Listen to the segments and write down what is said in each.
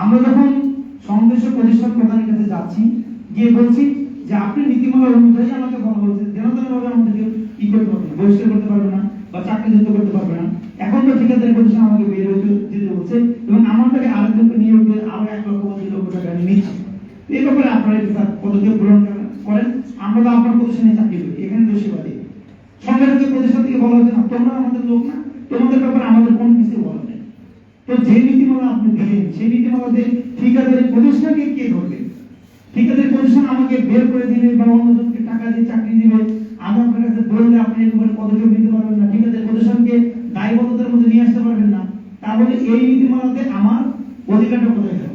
আমরা যখন প্রতিষ্ঠান প্রধানের কাছে যাচ্ছি, গিয়ে বলছি যে আপনি নীতিমালা অনুযায়ী আমাকে বলা হয়েছে আমাদেরকে ই করতে বহিষ্কার করতে পারবে না বা চাকরি যুক্ত করতে পারবে না। এখন তো ঠিকাদারি প্রতিষ্ঠান আমাকে বের বলছে, এবং আমার আরেকজনকে নিয়োগ দিয়ে আরও এক লক্ষ পঁচিশ লক্ষ টাকা নিচ্ছি। এই ব্যাপারে আপনারা পদক্ষেপ গ্রহণ করেন? আমরা তো আপনার প্রতিষ্ঠানে চাকরি করি, এখানে দোষীবাদী সংগঠনের প্রতিষ্ঠান থেকে বলা হচ্ছে না তোমরা আমাদের লোক না তোমাদের ব্যাপারে আমাদের কোনো কিছু বলা নেই। তো যে নীতিমালা আপনি দিলেন, সেই নীতিমালাতে ঠিকাদারি প্রতিষ্ঠানকে কে ধরবে? ঠিকাদারি প্রতিষ্ঠান আমাকে বের করে দিবে বা অন্যজনকে টাকা দিয়ে চাকরি দিবে? আমি আপনার কাছে বললে আপনি এরকম পদক্ষেপ নিতে পারবেন না, ঠিকাদারি প্রতিষ্ঠানকে দায়বদ্ধতার মধ্যে নিয়ে আসতে পারবেন না। তাহলে এই নীতিমালাতে আমার অধিকারটা কোথায় যাব?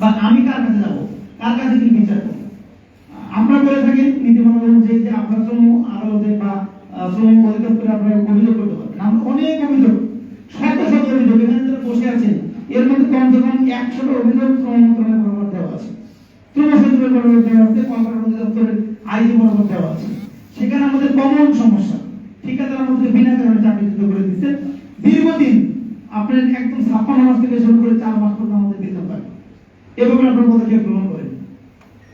বা আমি কার কাছে যাব? কার কাছে কি বিচার করব? আমরা বলে থাকি নীতিমালা অনুযায়ী যে আপনার শ্রম আদালতে বা শ্রম অধিদপ্তরে আপনারা অভিযোগ করতে পারবেন অনেক অভিযোগ। শত শত অভিযোগ। এখানে যারা বসে আছেন, এর মধ্যে কমসে কম একশোটা অভিযোগ শ্রম বরাবর দেওয়া আছে। শ্রম বরাবর দেওয়া আছে কর্মকর্তা অধিদপ্তরের আইজি বরাবর দেওয়া আছে। সেখানে আমাদের কমন সমস্যা। ঠিকাদার আমাদের বিনা কারণে চাকরিচ্যুত করে দিচ্ছে। দীর্ঘদিন আপনার একদম ছাপ্পান্ন মাস থেকে শুরু করে চার মাস পর্যন্ত আমাদের দিতে পারে এভাবে আপনার পদক্ষেপ গ্রহণ করেন।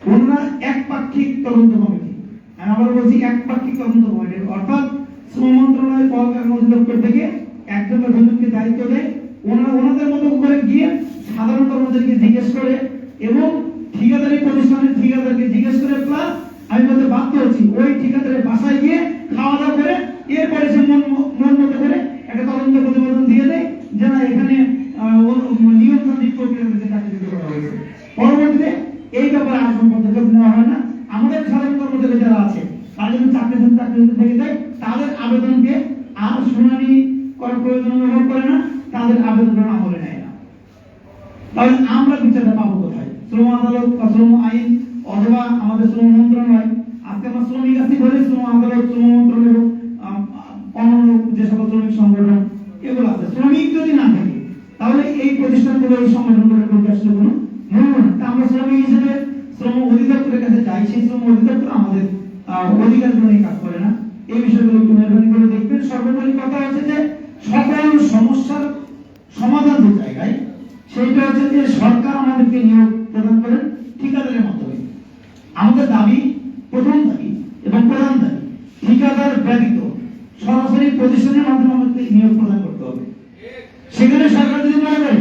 ওনারা একপাক্ষিক তদন্ত কমিটি। আমি আবার বলছি, একপাক্ষিক তদন্ত কমিটি। অর্থাৎ শ্রম মন্ত্রণালয় কলকারখানা অধিদপ্তর থেকে একজন বা দায়িত্ব দেয়। ওনারা ওনাদের মতো করে গিয়ে সাধারণ কর্মচারীকে জিজ্ঞেস করে এবং ঠিকাদারি প্রতিষ্ঠানের ঠিকাদারকে জিজ্ঞেস করে, প্লাস আমি বলতে বাধ্য হচ্ছি, ওই ঠিকাদারের বাসায় গিয়ে খাওয়া দাওয়া করে এরপরে সে মন মন মতো করে একটা তদন্ত প্রতিবেদন দিয়ে দেয় যে না এখানে আহ, ও- ও- নিয়মতান্ত্রিক প্রক্রিয়ার মধ্যে চাকরি করা হয়েছে পরবর্তীতে এই ব্যাপারে আর কোনো পদক্ষেপ নেওয়া হয় না আমাদের সাধারণ কর্মচারী যারা আছে তারা যদি চাকরি জন্য চাকরি জন্য থেকে যায় তাদের আবেদনকে আর শুনানি করার প্রয়োজন অনুভব করে না তাদের আবেদন আমলে নেয় না তাহলে আমরা বিচারটা পাবো কোথায় শ্রম আদালত বা শ্রম আইন অথবা আমাদের শ্রম মন্ত্রণালয় আজকে আমরা শ্রমিক আছি বলে শ্রম আদালত শ্রম মন্ত্রণালয় এবং, আম, আম, অন্যান্য যে সকল শ্রমিক সংগঠন এগুলো আছে শ্রমিক যদি না থাকে তাহলে এই প্রতিষ্ঠানগুলো এই সংগঠনগুলোর প্রতি আসলে কোনো না তা আমরা শ্রমিক হিসেবে শ্রম অধিদপ্তরের কাছে যাই সেই শ্রম অধিদপ্তর আমাদের আহ, অধিকারগুলো নিয়ে কাজ করে না। এই বিষয়গুলো একটু মেহরবানি করে দেখবেন। সর্বোপরি কথা হচ্ছে যে সকল সমস্যার সমাধান যে জায়গায় সেইটা হচ্ছে যে সরকার আমাদেরকে নিয়োগ প্রদান করেন ঠিকাদারের মাধ্যমে। আমাদের দাবি প্রথম দাবি এবং প্রধান দাবি ঠিকাদার ব্যতীত সরাসরি প্রতিষ্ঠানের মাধ্যমে আমাদেরকে নিয়োগ প্রদান করতে হবে। সেখানে সরকার যদি মনে করে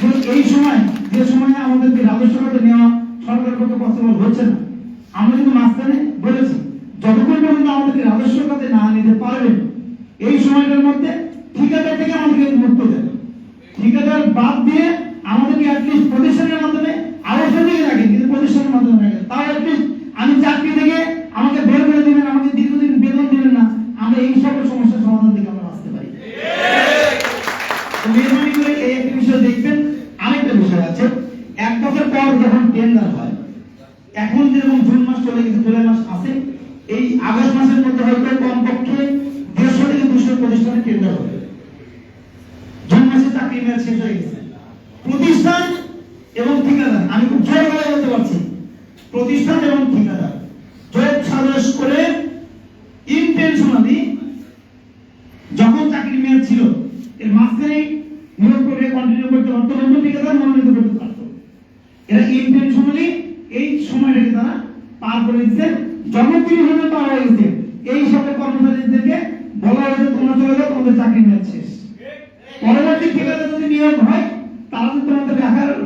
যে এই সময় যে সময় আমাদেরকে রাজস্ব খাতে নেওয়া সরকারের পক্ষে পসিবল হচ্ছে না। আমরা কিন্তু মাঝখানে বলেছি যতক্ষণ পর্যন্ত আমাদেরকে রাজস্ব খাতে না নিতে পারবেন এই সময়টার মধ্যে ঠিকাদার থেকে আমাদেরকে মুক্ত দেবে ঠিকাদার বাদ দিয়ে আমাদেরকে অ্যাটলিস্ট প্রতিষ্ঠানের মাধ্যমে আবাসন থেকে রাখেন কিন্তু প্রতিষ্ঠানের মাধ্যমে রাখেন তাও অ্যাটলিস্ট আমি চাকরি থেকে আমাকে বের করে দিবেন আমাকে দীর্ঘদিন বেতন দিবেন না আমরা এই সকল সমস্যার সমাধান থেকে আমরা বাঁচতে পারি তো মেহরবানি করে এই একটা বিষয় দেখবেন আরেকটা বিষয় আছে এক বছর পর যখন টেন্ডার হয় এখন যেরকম জুন মাস চলে গেছে জুলাই মাস আছে এই আগস্ট মাসের মধ্যে হয়তো কমপক্ষে দেড়শো থেকে দুশো প্রতিষ্ঠানে টেন্ডার হবে জুন মাসে চাকরি মেয়াদ শেষ হয়ে গেছে প্রতিষ্ঠান এবং ঠিকাদার আমি খুব জোর গলায় বলতে পারছি। প্রতিষ্ঠান এবং ঠিকাদার। জোট সাজস করে ইনটেনশনালি যখন চাকরি মেয়াদ ছিল, এর মাঝখানে নিয়োগ প্রক্রিয়া কন্টিনিউ করতে পারতো নতুন ঠিকাদার মনোনীত করতে পারতো। এরা ইন্টেনশনালি এই সময়টাকে তারা পার করে দিচ্ছে যখন তিনি হতে পার হয়ে গেছে এই সকল কর্মচারীদেরকে বলা হয়েছে, তোমরা চলে যাও, তোমাদের চাকরি মেয়াদ শেষ। পরবর্তী ঠিকাদার যদি নিয়োগ হয়, তারা যদি তোমাদের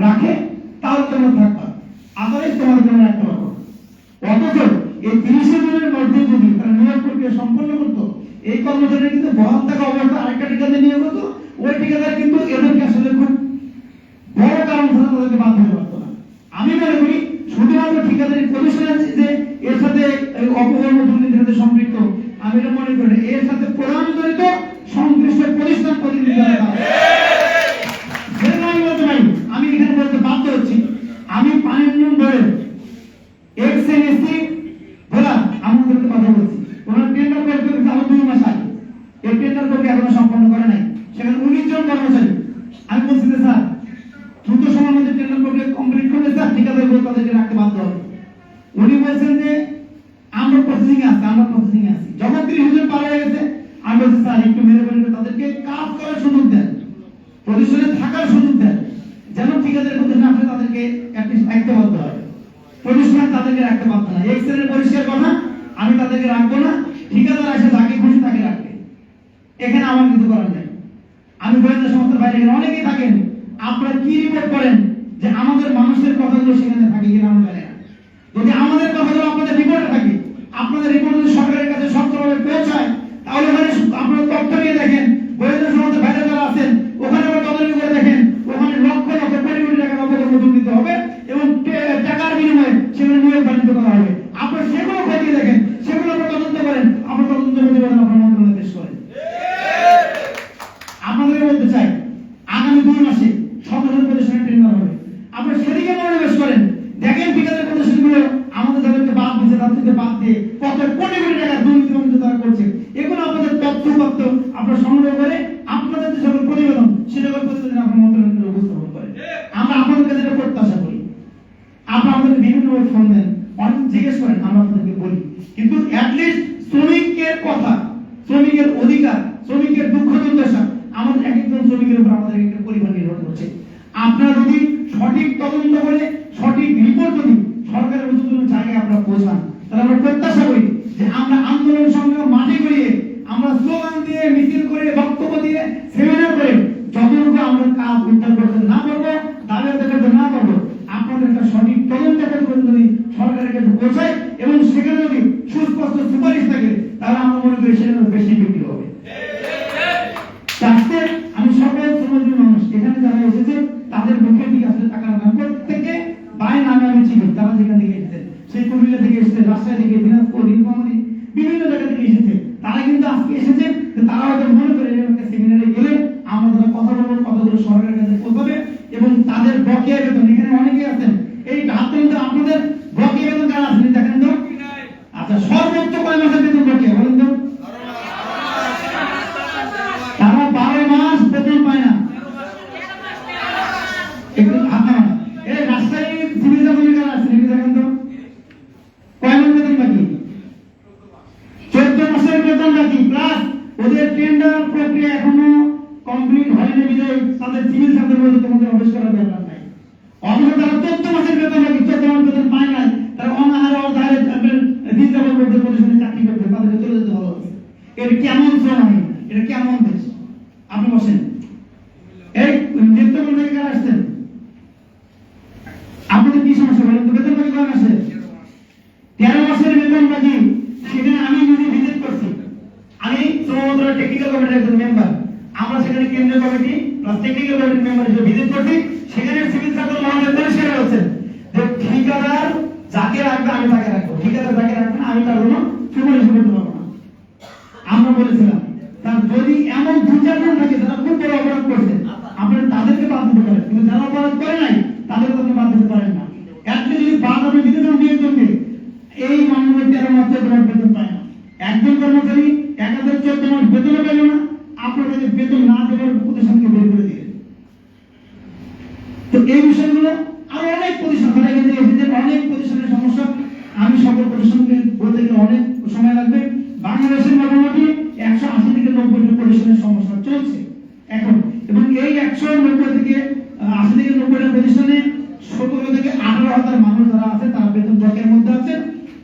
রাখা। রাখে তাহলে একটু মেরে তাদেরকে কাজ করার সুযোগ দেন প্রতিষ্ঠানে থাকার সুযোগ দেন, যেন ঠিকাদের মধ্যে না আসলে তাদেরকে বাধ্য হয়। প্রতিষ্ঠান তাদেরকে রাখতে না। পরিষ্কার কথা, আমি তাদেরকে রাখব না, ঠিকাদার আসে খুশি তাকে রাখবে। এখানে আমার কিছু করার নেই। আমি গোয়েন্দা সংস্থার বাইরে অনেকেই থাকেন, আপনারা কি রিপোর্ট করেন যে আমাদের মানুষের কথাগুলো সেখানে থাকে কিনা আমরা জানি না। যদি আমাদের যাদেরকে বাদ দিয়ে কত কোটি কোটি টাকা দুর্নীতি বন্ধ তারা করছে। এগুলো আপনাদের তথ্য তথ্য আপনারা সংগ্রহ করে আপনাদের যে সকল প্রতিবেদন সে সকল প্রতিবেদন আপনার মন্ত্রণালয়ে উপস্থাপন করেন। আমরা আপনাদের কাছে এটা প্রত্যাশা করি। আপনারা আমাদেরকে বিভিন্নভাবে ফোন দেন। অনেক জিজ্ঞেস করেন, আমরা আপনাদেরকে বলি। কিন্তু অ্যাটলিস্ট শ্রমিকের কথা, শ্রমিকের অধিকার, শ্রমিকের দুঃখ দুর্দশা, আমাদের এক একজন শ্রমিকের উপর আমাদের এক একটা পরিবার নির্ভর করছে। আপনারা যদি সঠিক তদন্ত করে, সঠিক রিপোর্ট যদি সরকারের উদ্যোগ জায়গায় আপনারা পৌঁছান। তাহলে আমরা প্রত্যাশা করি যে আমরা আন্দোলন সঙ্গে মাঠে গড়িয়ে আমরা স্লোগান দিয়ে, মিছিল করে, বক্তব্য দিয়ে সেমিনার করে যতটুকু আমরা কাজ উদ্ধার করতে না পারব আদায় করতে না পারব, আপনাদের একটা সঠিক তদন্ত যদি সরকারের কাছে পৌঁছায় এবং সেখানে যদি সুস্পষ্ট সুপারিশ থাকে, তাহলে আমরা মনে করি সেখানে বেশি বিক্রি হবে। আজকে আমি সকল শ্রমজীবী মানুষ এখানে যারা এসেছে তাদের মুখের দিকে আসলে নাম প্রত্যেকে বাই নামে আমি চিনি। তারা যেখান থেকে এসেছে সেই কুমিল্লা থেকে এসেছে রাজশাহী থেকে দিনাজপুর নীলফামারী বিভিন্ন জায়গা থেকে এসেছে তারা কিন্তু আজকে এসেছে যে তারা হয়তো মনে করে এরকম একটা সেমিনারে গেলে আমরা যারা কথা বলব কথাগুলো সরকারের কাছে পৌঁছাবে এবং তাদের বকেয়া বেতন এখানে অনেকেই আছেন এই হাত কিন্তু আপনাদের বকেয়া বেতন কারা আছেন দেখেন তো আচ্ছা সর্বোচ্চ কয় মাসের বেতন বকেয়া বলেন তো তারা বারো মাস বেতন পায় না একটু হাত নামান। এই রাজশাহী সিভিল সার্জন কারা আছে দেখি দেখেন তো কয় মাস বেতন বাকি চোদ্দ মাসের বেতন বাকি প্লাস ওদের টেন্ডার প্রক্রিয়া এখনও কমপ্লিট হয়নি বিধায় তাদের সিভিল সার্জন বলতে তোমাদের অফিস করার দরকার নাই অথচ তারা চোদ্দ মাসের বেতন বাকি চোদ্দ মাস বেতন পায় নাই তারা অনাহারে অধারে তাদের রিজার্ভ করতে প্রতিষ্ঠানে চাকরি করতে তাদেরকে চলে যেতে ভালো লাগে এটা কেমন এটা কেমন দেশ? আপনি বসেন। এই আসছেন। আপনাদের কি সমস্যা বলেন? তো বেতন মাসে তেরো মাসের বেতন সেখানে আমি নিজে ভিজিট করছি। আমি টেকনিক্যাল কমিটির একজন মেম্বার আমরা সেখানে কেন্দ্রীয় কমিটি প্লাস টেকনিক্যাল কমিটির মেম্বার হিসেবে ভিজিট করছি। সেখানে সিভিল সার্জন মহাশয় পরিষ্কার বলছেন যে ঠিকাদার যাকে রাখবে, আমি তাকে রাখব। ঠিকাদার যাকে রাখবে না আমি তার জন্য সুপারিশ করতে পারব না আমরা বলেছিলাম তার যদি এমন দু চারজন থাকে যারা খুব বড় অপরাধ করছে আপনারা তাদেরকে বাদ দিতে পারেন কিন্তু যারা অপরাধ করে নাই তাদেরকে আপনি বাদ দিতে পারেন না একজন যদি বাদ আপনি দিতে চান নিয়োগজনকে এই মানবের তেরো মাস চোদ্দ মাস বেতন পায় না একজন কর্মচারী এক হাজার চোদ্দ মাস বেতনও পেল না আপনার কাছে বেতন না দেওয়ার প্রতিষ্ঠানকে বের করে দিলেন তো এই বিষয়গুলো আরও অনেক প্রতিষ্ঠান মানে এখানে এসেছে, অনেক প্রতিষ্ঠানের সমস্যা। আমি সকল প্রতিষ্ঠানকে বলতে গেলে অনেক সময় লাগবে। বাংলাদেশের মোটামুটি একশো আশি থেকে নব্বইটা প্রতিষ্ঠানের সমস্যা চলছে এখন। এবং এই একশো নব্বই থেকে আশি থেকে নব্বইটা প্রতিষ্ঠানে সতেরো থেকে আঠারো হাজার মানুষ যারা আছে, তারা বেতন বকের মধ্যে আছে।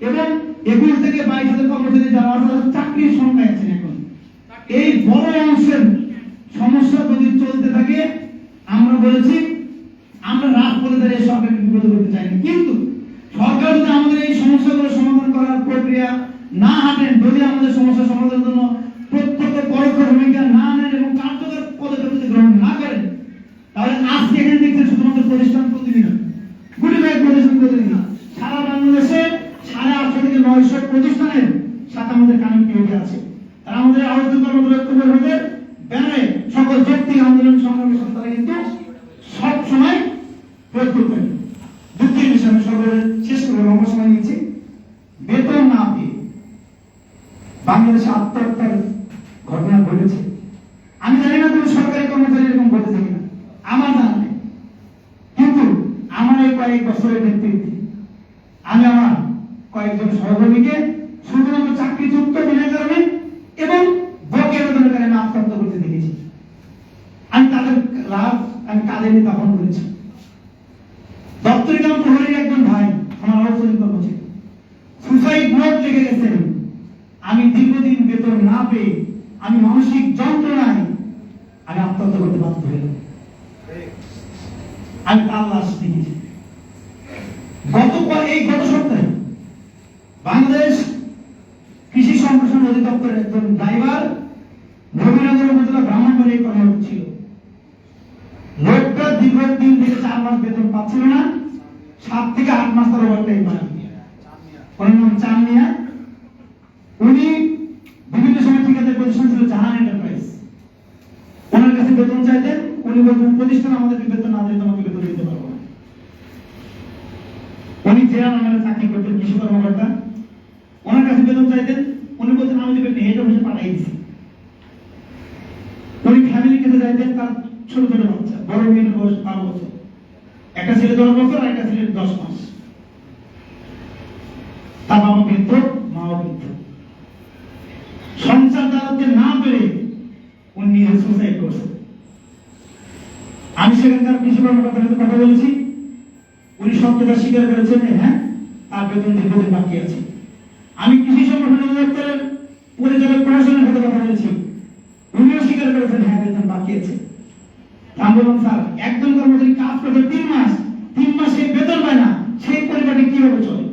এবং একুশ থেকে বাইশ হাজার কর্মচারী যারা আছে তারা চাকরির সংখ্যায় আছেন এখন। এই বড় অংশের সমস্যা যদি চলতে থাকে, আমরা বলেছি আমরা রাজপথে দাঁড়িয়ে সরকারকে বিব্রত করতে চাই না কিন্তু সরকার যদি আমাদের এই সমস্যাগুলো সমাধান করার প্রক্রিয়া না হাঁটেন, যদি আমাদের সমস্যা সমাধানের জন্য প্রত্যক্ষ পরোক্ষ ভূমিকা না নেন এবং কার্যকর পদক্ষেপ যদি গ্রহণ না করেন, তাহলে আজকে এখানে দেখছেন শুধুমাত্র প্রতিষ্ঠান প্রতিনিধি গুটি কয়েক প্রতিষ্ঠান প্রতিনিধি সারা বাংলাদেশে সাড়ে আটশো থেকে নয়শো প্রতিষ্ঠানের সাথে আমাদের কানেক্টিভিটি আছে। তারা আমাদের আলোচনা কর্মদলের ব্যানারে সকল যৌক্তিক আন্দোলন সংগ্রামের সাথে কিন্তু সব থাকে দুঃখের বিষয় আমি শেষ করে সময় নিয়েছি বেতন না বাংলাদেশে আত্মহত্যার ঘটনা ঘটেছে আমি জানি না কোনো সরকারি কর্মচারী এরকম ঘটেছে কিনা আমার জানা নেই কিন্তু আমার এই কয়েক বছরের নেতৃত্বে আমি আমার কয়েকজন সহকর্মীকে শুধুমাত্র চাকরিযুক্ত বিনা কারণে এবং বকেয়া বেতনের কারণে আত্মহত্যা করতে দেখেছি আমি তাদের লাভ আমি কাঁধে নিয়ে দাফন করেছি? দপ্তরিকাম প্রহরীর একজন ভাই, আমার আলোচনা কর্মচারী। সুসাইড নোট লিখে গেছেন, আমি দীর্ঘদিন বেতন না পেয়ে, আমি মানসিক যন্ত্রণায় আমি আত্মহত্যা করতে বাধ্য হলাম আমি তার লাশ দেখেছি। গত এই গত সপ্তাহে বাংলাদেশ কৃষি সম্প্রসারণ অধিদপ্তরের একজন ড্রাইভার নবীনগর উপজেলা ব্রাহ্মণবাড়ি কর্মরত ছিল লোকটা দীর্ঘদিন থেকে চার মাস বেতন পাচ্ছিল না। সাত থেকে আট মাস তার ওভারটাইম পায় ওনার নাম উনি বিভিন্ন সময় ছিল জাহান এন্টারপ্রাইজ। ওনার কাছে বেতন চাইতেন। উনি বলতেন, প্রতিষ্ঠান আমাদেরকে বেতন না তোমাকে বেতন দিতে পারব উনি জেলা চাকরি করতেন, কৃষি কর্মকর্তা। ওনার কাছে বেতন চাইতেন। উনি বলতেন, আমি হেড অফিসে পাঠাই দিছি উনি ফ্যামিলির কাছে চাইতেন তার ছোট ছোট বাচ্চা, বড় মেয়ের বয়স বারো বছর। একটা ছেলে দশ বছর আর একটা ছেলে দশ মাস। তার বাবা বৃদ্ধ, মাও বৃদ্ধ। সংসার চালাতে না পেরে উনি নিজে সুসাইড করছেন। আমি সেখানকার কৃষি কর্মকর্তার কথা বলেছি। উনি সত্যতা স্বীকার করেছেন হ্যাঁ তার বেতন দীর্ঘদিন বাকি আছে। আমি কৃষি সংগঠন অধিদপ্তরের পরিচালক প্রশাসনের সাথে কথা বলেছি। উনিও স্বীকার করেছেন হ্যাঁ বেতন বাকি আছে। আমি স্যার, একজন কর্মচারী কাজ করবে তিন মাস, তিন মাসে বেতন পায় না, সেই পরিবারটি কীভাবে চলে?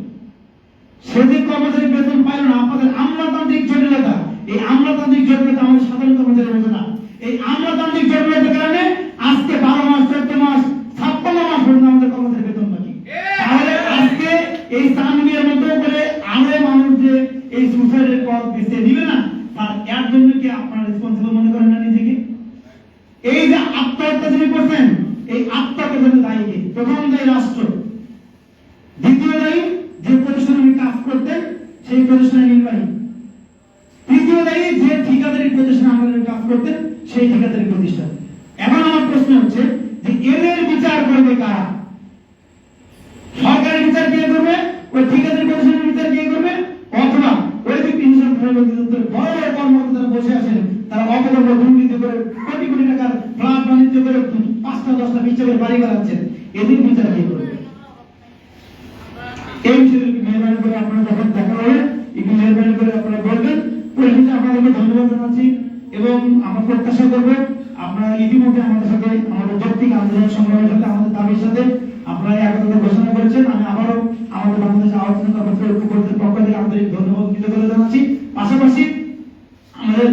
সেদিন কর্মচারী বেতন পাইল না আমাদের আমলাতান্ত্রিক জটিলতা এই আমলাতান্ত্রিক জটিলতা আমাদের সাধারণ কর্মচারী বোঝে না এই আমলাতান্ত্রিক জটিলতার কারণে আজকে বারো মাস চোদ্দ মাস ছাপ্পান্ন মাস পর্যন্ত আমাদের কর্মচারী বেতন বাকি তাহলে আজকে এই সামনের মধ্যে করে আরও মানুষ যে এই সুসাইডের কল দিতে দিবে না তার এর জন্য কি আপনারা রেসপন্সিবল মনে করেন না নিজেকে এই যে আত্মহত্যা যিনি করছেন এই আত্মহত্যা জন্য দায়ী কে? প্রথম দায়ী রাষ্ট্র দ্বিতীয় দায়ী যে প্রতিষ্ঠানে উনি কাজ করতেন সেই প্রতিষ্ঠানের নির্বাহী তৃতীয় দায়ী যে ঠিকাদারি প্রতিষ্ঠানে আমাদের কাজ করতেন সেই ঠিকাদারি প্রতিষ্ঠান। এখন আমার প্রশ্ন হচ্ছে যে এদের বিচার করবে কারা? সরকারের বিচার কে করবে? ওই ঠিকাদারি প্রতিষ্ঠানের বিচার কে করবে? অথবা ওই যে সম্প্রসারণ অধিদপ্তরের বড় বড় কর্মকর্তারা বসে আছেন, তারা অপকর্ম দুর্নীতি করে কোটি কোটি টাকার ফ্লাট বাণিজ্য করে পাঁচটা, দশটা বিচ্ছে করে বাড়ি বানাচ্ছেন। এদের বিচার কে করবে? এই বিষয়ে মেহরবানি করে আপনারা যখন দেখা হবে মেহরবানি করে আপনারা বলবেন। পরিশেষে আপনাদেরকে ধন্যবাদ জানাচ্ছি এবং আমরা প্রত্যাশা করব আপনারা ইতিমধ্যে আমাদের সাথে আমাদের যৌক্তিক আন্দোলন সংগ্রামের সাথে আমাদের দাবির সাথে আপনারা একত্রিত ঘোষণা করেছেন। আমি আবারও আমাদের বাংলাদেশ কর্মসূচির ঐক্যবদ্ধের পক্ষ থেকে আন্তরিক ধন্যবাদ কৃতজ্ঞতা জানাচ্ছি। পাশাপাশি আমাদের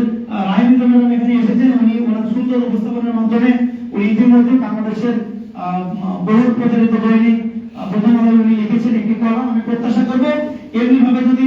রাহিম ম্যাডাম এখানে এসেছেন। উনি ওনার সুন্দর উপস্থাপনের মাধ্যমে উনি ইতিমধ্যে বাংলাদেশের বহু প্রচারিত দৈনিক আহ, প্রথম আলোয় উনি লিখেছেন একটি কলম। আমি প্রত্যাশা করব এমনি ভাবে যদি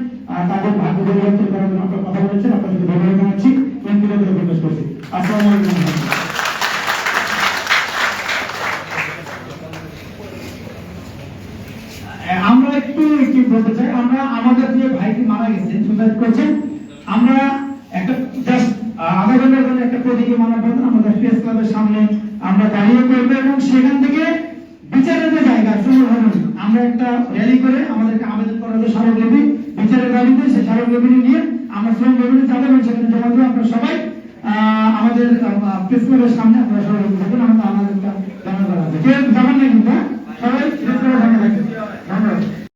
আহ, তাদের ভাগ্য পরিবর্তন করার জন্য আপনারা কথা বলেছেন আপনাদেরকে ধন্যবাদ জানাচ্ছি প্রকাশ করছি। আসসালামু আলাইকুম। আমরা একটু একটু বলতে চাই আমরা আমাদের যে ভাইটি মারা গেছেন সুসাইড আমরা একটা জাস্ট আধা জন্য একটা প্রতীকী মানববন্ধন আমাদের প্রেস ক্লাবের সামনে আমরা দাঁড়িয়ে করব এবং সেখান থেকে বিচারের যে জায়গা আমরা একটা র্যালি করে আমাদেরকে আবেদন করা হলো স্মারকলিপি দাবিতে সে সড়ক রেভিনিউ নিয়ে আমরা শ্রম রেভিনিউ যাবে এবং সেখানে জমা দিয়ে আপনারা সবাই আমাদের প্রেস ক্লাবের সামনে আপনারা সবাই থাকুন। আমাদের আমাদের আমাদেরকে ধন্যবাদ আছে কেউ যাবেন না কিন্তু হ্যাঁ? সবাই প্রেস ক্লাবের সামনে থাকবেন ধন্যবাদ।